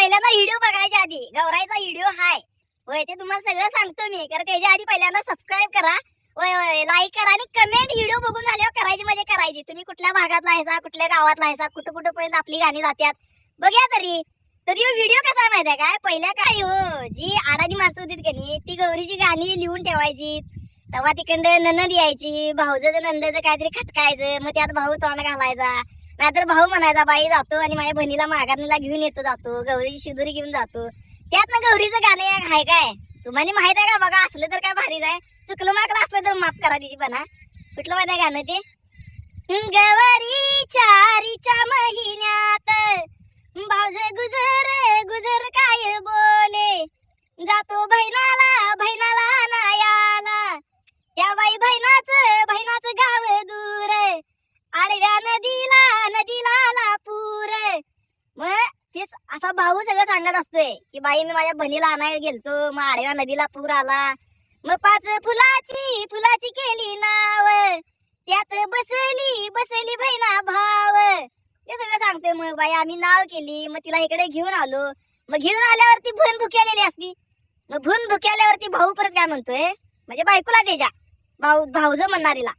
पहिल्यांदा व्हिडिओ बघायच्या आधी गौराईचा व्हिडिओ हाय. होय ते तुम्हाला सगळं सांगतो मी कारण त्याच्या आधी पहिल्यांदा सबस्क्राईब करा. होय होय लाईक करा आणि कमेंट व्हिडिओ बघून झाल्यावर करायची म्हणजे करायची. तुम्ही कुठल्या भागात आहेसा कुठल्या गावात आहेसा कुठं कुठं पर्यंत आपली गाणी जात्यात बघा तरी. तरी हो, व्हिडिओ कसा आहे काय? पहिल्या काय हो जी आडानी माणसं होती का नाही ती गौरीची गाणी लिहून ठेवायची तेव्हा तिकडं ननद यायची भाऊजचं नंदाचं काहीतरी खटकायचं मग त्यात भाऊ तोंड घालायचा. नाहीतर भाऊ म्हणायचा बाई जातो आणि माझ्या बहिणीला माघारणीला घेऊन येतो जातो. गौरीची शिदुरी घेऊन जातो. त्यात ना गौरीचं गाणं आहे काय? तुम्हाला माहीत आहे का? बघा असलं तर काय भारीच आहे चुकलं माकलं असलं तर माफ करा तिची बना कुठलं माहिती आहे गाणं ते? गवारी चारीच्या महिन्यात भाऊज गुजर गुजर काय बोले? जातो बहिणाला बहिणाला नायाला त्या बाई बहिणाच बहिणाच गाव दूर. आडव्या नदीला आला पूर मग तेच असा भाऊ सगळं सांगत असतोय की बाई मी माझ्या बहिणीला आणायला गेलतो. मग आडव्या नदीला पूर आला. मग पाच फुलाची फुलाची केली नाव. त्यात बसली बसली बहिणा भाव. ते सगळं सांगतोय मग बाई आम्ही नाव केली. मग तिला इकडे घेऊन आलो. मग घेऊन आल्यावरती भून भुकेलेली असती. मग भून भुकेल्यावरती भाऊ परत काय म्हणतोय? म्हणजे बायकोला त्याच्या भाऊ भाऊज म्हणणारीला.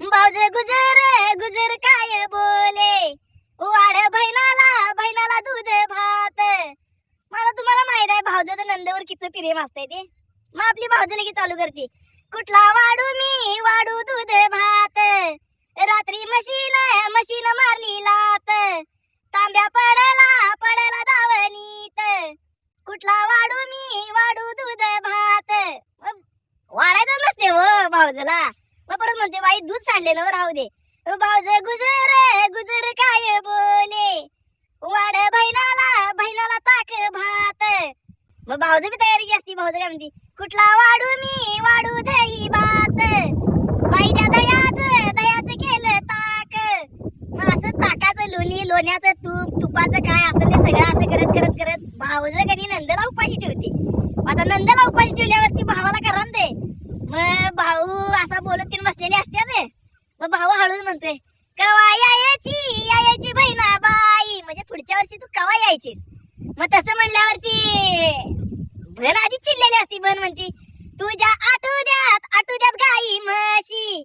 भाऊज गुजर गुजर काय बोले? वाढ बहिणाला बहिणाला दूध भात. मला तुम्हाला माहीत आहे भाऊजाचं नंदवर किती प्रेम असतंय ते. मग आपली भाऊज लगेच चालू करते. कुठला वाढू मी? वाढू दूध भात. रात्री मशीन मशीन मारली लात. तांब्या पडला पडला दावणीत. कुठला वाढू मी? वाढू दूध भात. वाढायचं नसते हो भाऊजला. मग परत म्हणते बाई दूध सांडलेलं राहू दे. भाऊज गुजर गुजर काय बोले? वाड बहिणाला बहिणाला ताक भात. मग भाऊज बी तयारी असती भाऊज काय म्हणते कुठला वाढू मी वाढू दही भात बाई त्या दयाच दयाच केलं ताक मग असं ताकाचं लोणी लोण्याचं तूप तुपाचं काय असेल ते सगळं असं करत करत करत भाऊज कधी नंदला उपाशी ठेवते मग आता नंदला उपाशी ठेवल्यावरती भावाला करा दे मग भाऊ असा बोलत तीन बसलेले असते मग भाऊ हळूच म्हणतोय कवा यायची यायची बहिणा बाई म्हणजे पुढच्या वर्षी तू कवा यायचीस? मग तसं म्हणल्यावरती बहन आधी चिडलेली असती बहन म्हणती तुझ्या आठवड्यात आठवड्यात गाई म्हशी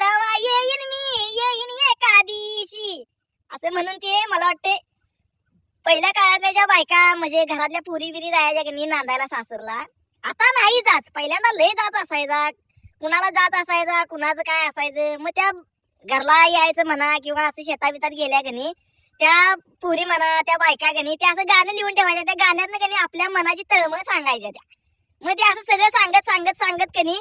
तवा येईन मी येईन एका दिवशी. असं म्हणून ते मला वाटते पहिल्या काळातल्या ज्या बायका म्हणजे घरातल्या पुरी बिरी जायच्या की नांदायला सासरला आता नाही जात. पहिल्यांदा लय जात असायचा. कुणाला जात असायचा कुणाचं काय असायचं? मग त्या घरला यायचं म्हणा किंवा असं शेताबितात गेल्या गणी त्या पुरी म्हणा त्या बायका गणी त्या असं गाणं लिहून ठेवायच्या त्या गाण्यातनं कनी आपल्या मनाची तळमळ सांगायच्या त्या. मग ते असं सगळं सांगत सांगत सांगत कनी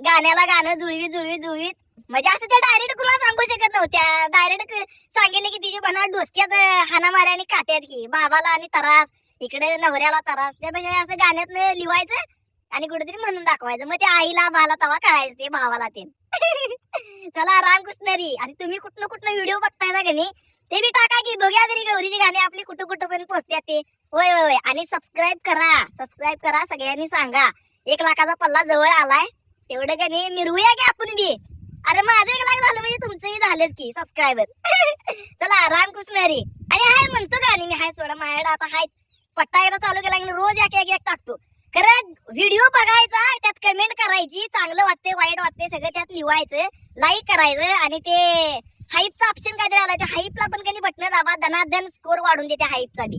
गाण्याला गाणं जुळवी जुळवी जुळवीत. म्हणजे असं त्या डायरेक्ट कुणाला सांगू शकत नव्हत्या. डायरेक्ट सांगितले की तिची म्हणा डोसक्यात हाना माऱ्या आणि काट्यात की बाबाला आणि तरास इकडे नवऱ्याला तरास. त्यापेक्षा म्हणजे असं गाण्यातनं लिवायचं. आणि कुठेतरी म्हणून दाखवायचं. मग ते आईला बाला तवा कळायचं ते भावाला ते. चला रामकृष्ण री आणि तुम्ही कुठनं कुठनं व्हिडिओ बघताय ना गणी ते बी टाका की बघ्या तरी गौरीची गाणी आपली कुठं कुठं पण पोचत्यात ते. होय होय होय. आणि सबस्क्राईब करा. सबस्क्राईब करा सगळ्यांनी सांगा. एक लाखाचा पल्ला जवळ आलाय. तेवढं का नाही मिरवूया की आपण बी. अरे माझं एक लाख झालं म्हणजे तुमचंही झालेच की सबस्क्रायबर चला रामकृष्ण हरी आणि हाय म्हणतो गाणी मी हाय सोडा माझ्याकडे आता हाय. पट्टा यायला चालू केला रोज एक एक एक टाकतो. खरं व्हिडिओ बघायचा त्यात कमेंट करायची चांगलं वाटते वाईट वाटते सगळं त्यात लिवायचं लाईक करायचं आणि ते हाईपचा ऑप्शन काहीतरी आला त्या हाईपला पण कधी बटन दाबा धनाधन स्कोर वाढून देते हाईपचा बी